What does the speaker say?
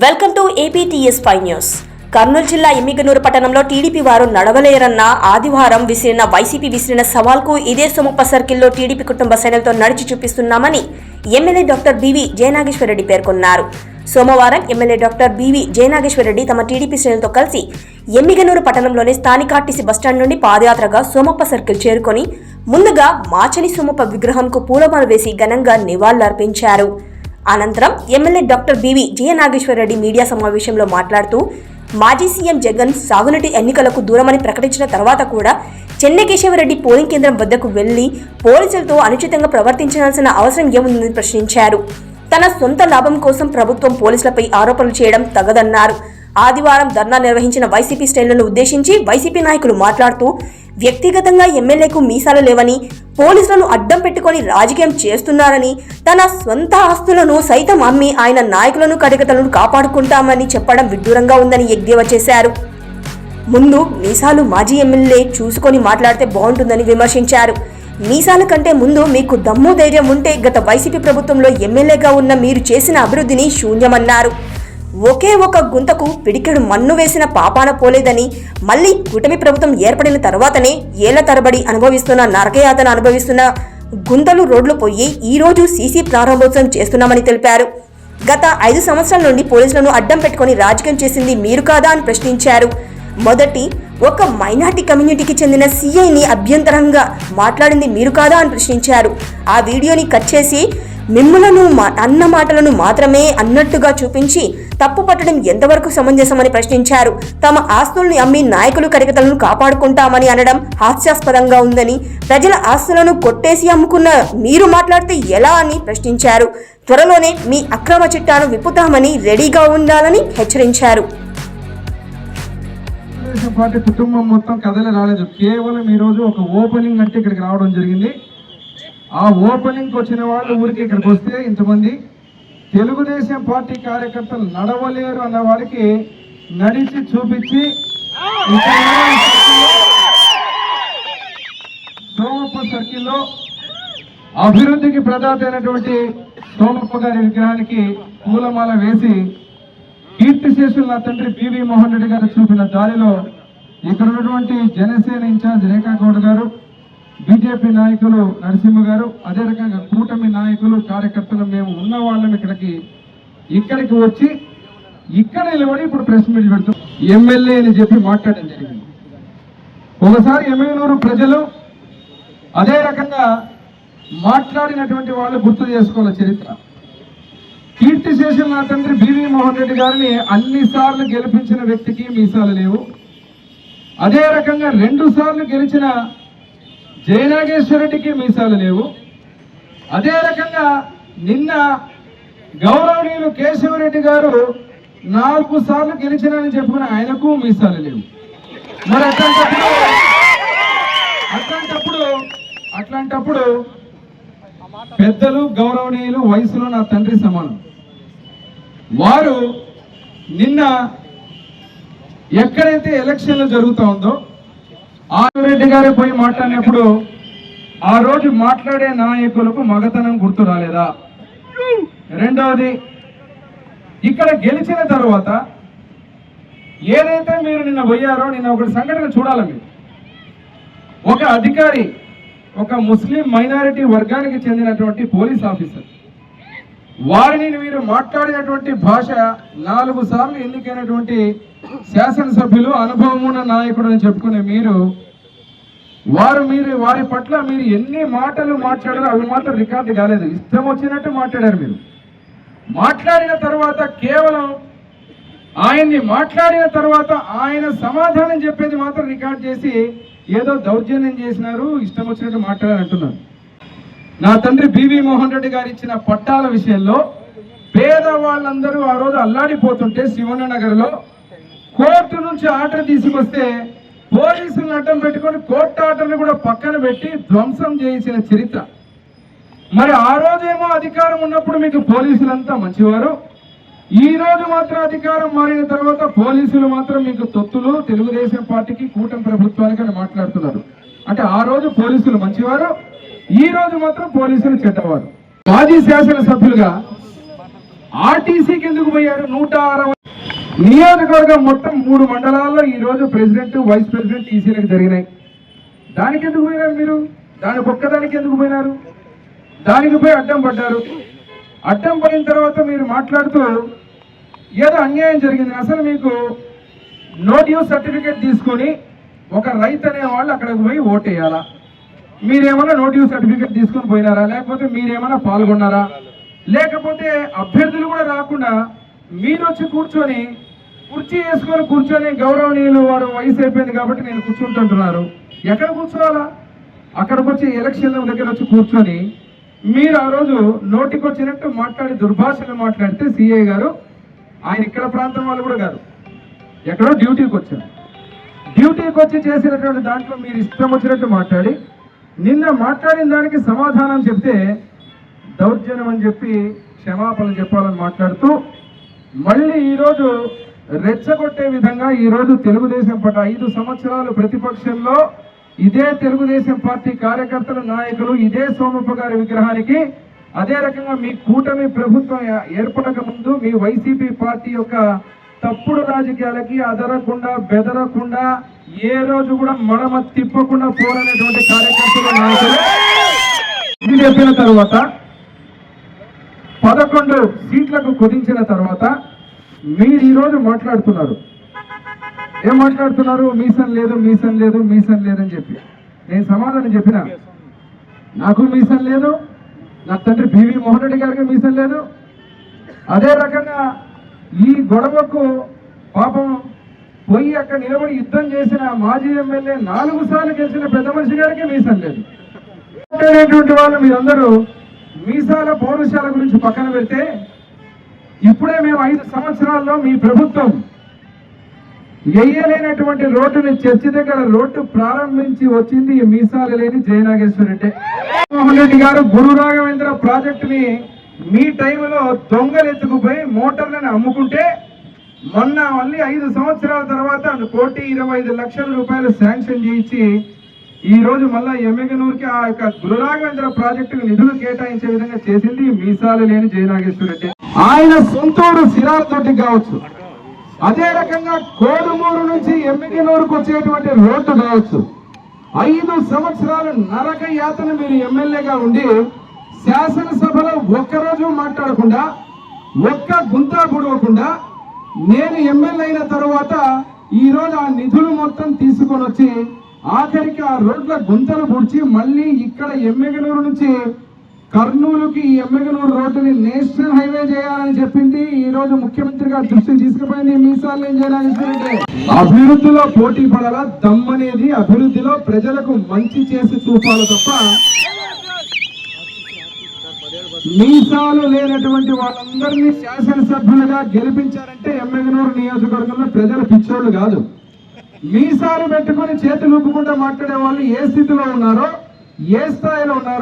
Welcome to APTS five news Kurnool జిల్లా ఎమ్మిగనూరు పట్టణంలో TDP వారు నడవలేరన్న ఆదివారం విసిరిన వైసీపీ విసిరిన సవాల్కు ఇదే సొముప్ప సర్కిల్లో టీడీపీ కుటుంబ సైన్యంతో నడిచి చూపిస్తున్నామని MLA doctor B V Jayanageswara Reddy పేర్కొన్నారు. సోమవారం ఎమ్మెల్యే డాక్టర్ బివి జయనాగేశ్వరరెడ్డి తమ టీడీపీ శ్రేణులతో కలిసి ఎమ్మిగనూరు పట్టణంలోని స్థానిక ఆర్టీసీ బస్టాండ్ నుండి పాదయాత్రగా సోమప్ప సర్కిల్ చేరుకొని ముందుగా మాచని సోమప్ప విగ్రహంకు పూలమాల వేసి ఘనంగా నివాళులర్పించారు. అనంతరం MLA doctor B V Jayanageswara Reddy media సమావేశంలో మాట్లాడుతూ మాజీ సీఎం జగన్ సాగునీటి ఎన్నికలకు దూరమని ప్రకటించిన తర్వాత కూడా చెన్నకేశవరెడ్డి పోలింగ్ కేంద్రం వద్దకు వెళ్ళి పోలీసులతో అనుచితంగా ప్రవర్తించాల్సిన అవసరం ఏముందని ప్రశ్నించారు. తన సొంత లాభం కోసం ప్రభుత్వం పోలీసులపై ఆరోపణలు చేయడం తగదన్నారు. ఆదివారం ధర్నా నిర్వహించిన వైసీపీ శ్రేణులను ఉద్దేశించి వైసీపీ నాయకులు మాట్లాడుతూ వ్యక్తిగతంగా ఎమ్మెల్యేకు మీసాలు లేవని పోలీసులను అడ్డం పెట్టుకొని రాజకీయం చేస్తున్నారని తన సొంత ఆస్తులను సైతం అమ్మి ఆయన నాయకులను కడిగతలను కాపాడుకుంటామని చెప్పడం విడ్డూరంగా ఉందని ఎద్దేవా చేశారు. ముందు మీసాలు మాజీ ఎమ్మెల్యే చూసుకొని మాట్లాడితే బాగుంటుందని విమర్శించారు. మీసాల కంటే ముందు మీకు దమ్ము ధైర్యం ఉంటే గత వైసీపీ ప్రభుత్వంలో ఎమ్మెల్యేగా ఉన్న మీరు చేసిన అభివృద్ధిని శూన్యమన్నారు. ఒకే ఒక గుంతకు పిడికెడు మన్ను వేసిన పాపాన పోలేదని మళ్ళీ కూటమి ప్రభుత్వం ఏర్పడిన తర్వాతనే ఏళ్ళ తరబడి అనుభవిస్తున్న నరకయాతన అనుభవిస్తున్న గుంతలు రోడ్లు పోయి ఈరోజు సీసీ ప్రారంభోత్సవం చేస్తున్నామని తెలిపారు. గత ఐదు సంవత్సరాల నుండి పోలీసులను అడ్డం పెట్టుకొని రాజకీయం చేసింది మీరు కాదా అని ప్రశ్నించారు. మొదటి ఒక మైనార్టీ కమ్యూనిటీకి చెందిన సీఐని అభ్యంతరంగా మాట్లాడింది మీరు కాదా అని ప్రశ్నించారు. ఆ వీడియోని కట్ చేసి మిమ్ములను మా- అన్న మాటలను మాత్రమే అన్నట్టుగా చూపించి తప్పు పట్టడం ఎంతవరకు సమంజసమని ప్రశ్నించారు. తమ ఆస్తులను అమ్మి నాయకులు కరికతలను కాపాడుకుంటామని అనడం హాస్యాస్పదంగా ఉందని ప్రజల ఆస్తులను కొట్టేసి అమ్ముకున్న మీరు మాట్లాడితే ఎలా అని ప్రశ్నించారు. త్వరలోనే మీ అక్రమ చిట్టాను విప్పుతామని రెడీగా ఉండాలని హెచ్చరించారు. పార్టీ కుటుంబం మొత్తం కదలే రాలేదు. కేవలం ఈరోజు ఒక ఓపెనింగ్ అంటే ఇక్కడికి రావడం జరిగింది. ఆ ఓపెనింగ్ వచ్చిన వాళ్ళు ఊరికి ఇక్కడికి వస్తే ఇంతమంది తెలుగుదేశం పార్టీ కార్యకర్తలు నడవలేరు అన్న వారికి నడిచి చూపించి సోమప్ప సర్కిల్లో అభివృద్ధికి ప్రదాత అయినటువంటి సోమప్ప గారి విగ్రహానికి పూలమాల వేసి కీర్తి శేషులు నా తండ్రి పివి మోహన్ రెడ్డి గారు చూపిన దారిలో ఇక్కడ ఉన్నటువంటి జనసేన ఇన్ఛార్జ్ రేఖా గౌడ్ గారు బీజేపీ నాయకులు నరసింహ గారు అదే రకంగా కూటమి నాయకులు కార్యకర్తలు మేము ఉన్న వాళ్ళం ఇక్కడికి. ఇక్కడికి వచ్చి ఇక్కడ నిలబడి ఇప్పుడు ప్రెస్ మీట్ పెడుతూ ఎమ్మెల్యే అని చెప్పి మాట్లాడడం జరిగింది. ఒకసారి ఎమ్మెనూరు ప్రజలు అదే రకంగా మాట్లాడినటువంటి వాళ్ళు గుర్తు చేసుకోవాలి చరిత్ర. కీర్తి చేసిన నా తండ్రి బివి మోహన్ రెడ్డి గారిని అన్ని సార్లు గెలిపించిన వ్యక్తికి మీసాలు లేవు. అదే రకంగా రెండు సార్లు గెలిచిన జయనాగేశ్వరరెడ్డికి మీసాలు లేవు. అదే రకంగా నిన్న గౌరవనీయులు కేశవరెడ్డి గారు నాలుగు సార్లు గెలిచినని చెప్పిన ఆయనకు మీసాలు లేవు. మరి అట్లాంటప్పుడు అట్లాంటప్పుడు అట్లాంటప్పుడు పెద్దలు గౌరవనీయులు వయసులో నా తండ్రి సమానం. వారు నిన్న ఎక్కడైతే ఎలక్షన్లు జరుగుతూ ఉందో ఆదిరెడ్డి గారే పోయి మాట్లాడినప్పుడు ఆ రోజు మాట్లాడే నాయకులకు మగతనం గుర్తు రాలేదా? రెండవది ఇక్కడ గెలిచిన తర్వాత ఏదైతే మీరు నిన్న పోయారో నిన్న ఒకటి సంఘటన చూడాలి మీరు? ఒక అధికారి ఒక ముస్లిం మైనారిటీ వర్గానికి చెందినటువంటి పోలీస్ ఆఫీసర్ వారిని మీరు మాట్లాడినటువంటి భాష నాలుగు సార్లు ఎన్నికైనటువంటి శాసనసభ్యులు అనుభవం ఉన్న నాయకుడు అని చెప్పుకునే మీరు వారు మీరు వారి పట్ల మీరు ఎన్ని మాటలు మాట్లాడారో అవి మాత్రం రికార్డు కాలేదు. ఇష్టం వచ్చినట్టు మాట్లాడారు మీరు. మాట్లాడిన తర్వాత కేవలం ఆయన్ని మాట్లాడిన తర్వాత ఆయన సమాధానం చెప్పేది మాత్రం రికార్డ్ చేసి ఏదో దౌర్జన్యం చేసినారు ఇష్టం వచ్చినట్టు మాట్లాడారు అంటున్నారు. నా తండ్రి బివి మోహన్ రెడ్డి గారు ఇచ్చిన పట్టాల విషయంలో పేదవాళ్ళందరూ ఆ రోజు అల్లాడిపోతుంటే శివన్న నగర్లో కోర్టు నుంచి ఆర్డర్ తీసుకొస్తే పోలీసులను అడ్డం పెట్టుకొని కోర్టు ఆర్డర్ని కూడా పక్కన పెట్టి ధ్వంసం చేసిన చరిత్ర. మరి ఆ రోజేమో అధికారం ఉన్నప్పుడు మీకు పోలీసులంతా మంచివారు. ఈ రోజు మాత్రం అధికారం మారిన తర్వాత పోలీసులు మాత్రం మీకు తొత్తులు తెలుగుదేశం పార్టీకి కూటమి ప్రభుత్వానికి అని మాట్లాడుతున్నారు. అంటే ఆ రోజు పోలీసులు మంచివారు ఈ రోజు మాత్రం పోలీసులు చెడ్డవారు. మాజీ శాసనసభ్యులుగా ఆర్టీసీకి ఎందుకు పోయారు? నూట నియోజకవర్గం మొత్తం మూడు మండలాల్లో ఈరోజు ప్రెసిడెంట్ వైస్ ప్రెసిడెంట్ ఈసీలకు జరిగినాయి. దానికి ఎందుకు పోయినారు మీరు? దానికి ఒక్కదానికి ఎందుకు పోయినారు? దానికి పోయి అడ్డం పడ్డారు. అడ్డం పడిన తర్వాత మీరు మాట్లాడుతూ ఏదో అన్యాయం జరిగింది. అసలు మీకు నో సర్టిఫికేట్ తీసుకొని ఒక రైతు అనే వాళ్ళు అక్కడికి పోయి ఓటేయాలా మీరేమన్నా నో సర్టిఫికేట్ తీసుకొని పోయినారా? లేకపోతే మీరేమన్నా పాల్గొన్నారా? లేకపోతే అభ్యర్థులు కూడా రాకుండా మీరు వచ్చి కూర్చొని కుర్చీ వేసుకొని కూర్చొని గౌరవనీయులు వారు వయసు అయిపోయింది కాబట్టి నేను కూర్చుంటుంటున్నారు. ఎక్కడ కూర్చోవాలా? అక్కడికి వచ్చి ఎలక్షన్ దగ్గర వచ్చి కూర్చొని మీరు ఆ రోజు నోటికి వచ్చినట్టు మాట్లాడి దుర్భాషలు మాట్లాడితే సిఐ గారు ఆయన ఇక్కడ ప్రాంతం వాళ్ళు కూడా కాదు ఎక్కడో డ్యూటీకి వచ్చారు. డ్యూటీకి వచ్చి చేసినటువంటి దాంట్లో మీరు ఇష్టం వచ్చినట్టు మాట్లాడి నిన్న మాట్లాడిన దానికి సమాధానం చెప్తే దౌర్జన్యం అని చెప్పి క్షమాపణ చెప్పాలని మాట్లాడుతూ మళ్ళీ ఈరోజు రెచ్చగొట్టే విధంగా ఈరోజు తెలుగుదేశం పార్టీ ఐదు సంవత్సరాలు ప్రతిపక్షంలో ఇదే తెలుగుదేశం పార్టీ కార్యకర్తలు నాయకులు ఇదే సోమప్ప గారి విగ్రహానికి అదే రకంగా మీ కూటమి ప్రభుత్వం ఏర్పడక ముందు మీ వైసీపీ పార్టీ యొక్క తప్పుడు రాజకీయాలకి అదరకుండా బెదరకుండా ఏ రోజు కూడా మడమ తిప్పకుండా పోరనేటువంటి కార్యకర్తలు నాయకులు. ఇది చెప్పిన తర్వాత పదకొండు సీట్లకు కుదించిన తర్వాత మీరు ఈరోజు మాట్లాడుతున్నారు. ఏం మాట్లాడుతున్నారు? మీసం లేదు మీసం లేదు మీసం లేదని చెప్పి. నేను సమాధానం చెప్పిన? నాకు మీసం లేదు నా తండ్రి పివి మోహన్ రెడ్డి గారికి మీసం లేదు. అదే రకంగా ఈ గొడవకు పాపం పోయి అక్కడ నిలబడి యుద్ధం చేసిన మాజీ ఎమ్మెల్యే నాలుగు సార్లు గెలిచిన పెద్ద మనిషి గారికి మీసం లేదు. వాళ్ళు మీరందరూ మీసాల పౌరుషాల గురించి పక్కన పెడితే ఇప్పుడే మేము ఐదు సంవత్సరాల్లో మీ ప్రభుత్వం వేయలేనటువంటి రోడ్డుని చర్చి దగ్గర రోడ్డు ప్రారంభించి వచ్చింది ఈ మీసాలు లేని జయనాగేశ్వర రెడ్డి. మోహన్ రెడ్డి గారు గురు రాఘవేంద్ర ప్రాజెక్టుని మీ టైంలో దొంగలు ఎత్తుకుపోయి మోటార్లను అమ్ముకుంటే మొన్న మళ్ళీ ఐదు సంవత్సరాల తర్వాత కోటి ఇరవై ఐదు లక్షల రూపాయలు శాంక్షన్ చేయించి ఈ రోజు మళ్ళా ఎమ్మెగనూరుకి ఆ యొక్క గురురాఘవేంద్ర ప్రాజెక్టుకు నిధులు కేటాయించే విధంగా చేసింది మీసాలు లేని జయనాగేశ్వర రెడ్డి. ఆయన సొంతూరు సిరాలతోటి కావచ్చు. అదే రకంగా కోడుమూరు నుంచి ఎమ్మెగనూరుకు వచ్చేటువంటి రోడ్డు కావచ్చు. ఐదు సంవత్సరాలు నరక యాతన మీరు ఎమ్మెల్యేగా ఉండి శాసనసభలో ఒక్కరోజు మాట్లాడకుండా ఒక్క గుంత గుడవకుండా నేను ఎమ్మెల్యే అయిన తర్వాత ఈ రోజు ఆ నిధులు మొత్తం తీసుకొని వచ్చి ఆఖరికి ఆ రోడ్ల గుంతలు పూడ్చి మళ్ళీ ఇక్కడ ఎమ్మెగనూరు నుంచి కర్నూలుకి ఈ ఎమ్మెగనూరు రోడ్డుని నేషనల్ హైవే చేయాలని చెప్పింది. ఈ రోజు ముఖ్యమంత్రి గారు దృష్టికి తీసుకుపోయింది మీసాలు ఏం చేయాలని అభివృద్ధిలో పోటీ పడాలా? దమ్మనేది అభివృద్ధిలో ప్రజలకు మంచి చేసి చూపాలి తప్ప మీసాలు లేనటువంటి వాళ్ళందరినీ శాసనసభ్యులుగా గెలిపించారంటే ఎమ్మెగనూరు నియోజకవర్గంలో ప్రజల పిచ్చోళ్ళు కాదు. మీసాలు పెట్టుకొని చేతులు ఊపుకుంటూ మాట్లాడే వాళ్ళు ఏ స్థితిలో ఉన్నారో ఏ స్థాయిలో ఉన్నారో